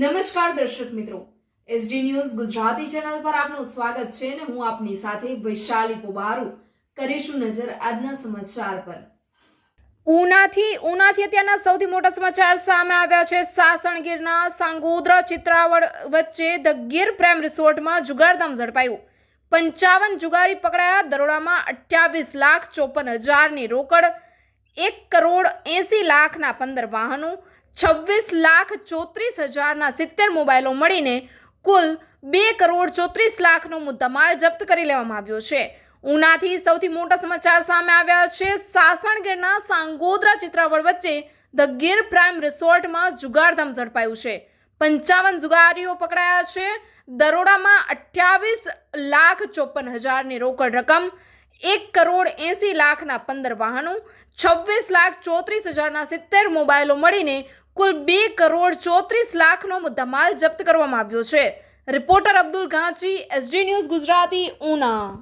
નમસ્કાર દર્શક મિત્રો. એસડી ન્યૂઝ ગુજરાતી ચેનલ પર આપનું સ્વાગત છે અને હું આપની સાથે વૈશાલી પોબારુ કરીશું નજર આજના સમાચાર પર. ઉનાથી ઉનાથી અત્યારના સૌથી મોટા સમાચાર સામે આવ્યા છે. સાસણગીરના સાંગોદ્રા ચિત્રાવડ વચ્ચે ધ ગીર પ્રેમ રિસોર્ટમાં જુગારધામ ઝડપાયું. પંચાવન જુગારી પકડાયા, દરોડામાં અઠ્યાવીસ લાખ ચોપન હજારની રોકડ એક કરોડ એંસી લાખના પંદર વાહનો, છવ્વીસ લાખ ચોત્રીસ હજારના સિત્તેર મોબાઈલો મળીને કુલ બે કરોડ ચોત્રીસ લાખનો મુદ્દામાલ જપ્ત કરી લેવામાં આવ્યો છે. ઉનાથી સૌથી મોટા સમાચાર સામે આવ્યા છે. સાસણગીરના સાંગોદરા ચિત્રાવળ વચ્ચે ધ ગીર પ્રાઇમ રિસોર્ટમાં જુગારધામ ઝડપાયું છે. પંચાવન જુગારીઓ પકડાયા છે. દરોડામાં અઠ્યાવીસ લાખ ચોપન હજારની રોકડ રકમ એક કરોડ એંસી લાખના પંદર વાહનો, છવ્વીસ લાખ ચોત્રીસ હજારના સિત્તેર મોબાઈલો મળીને કુલ બે કરોડ ચોત્રીસ લાખનો મુદ્દામાલ જપ્ત કરવામાં આવ્યો છે. Reporter Abdul Ganchi SD news Gujarati, Una.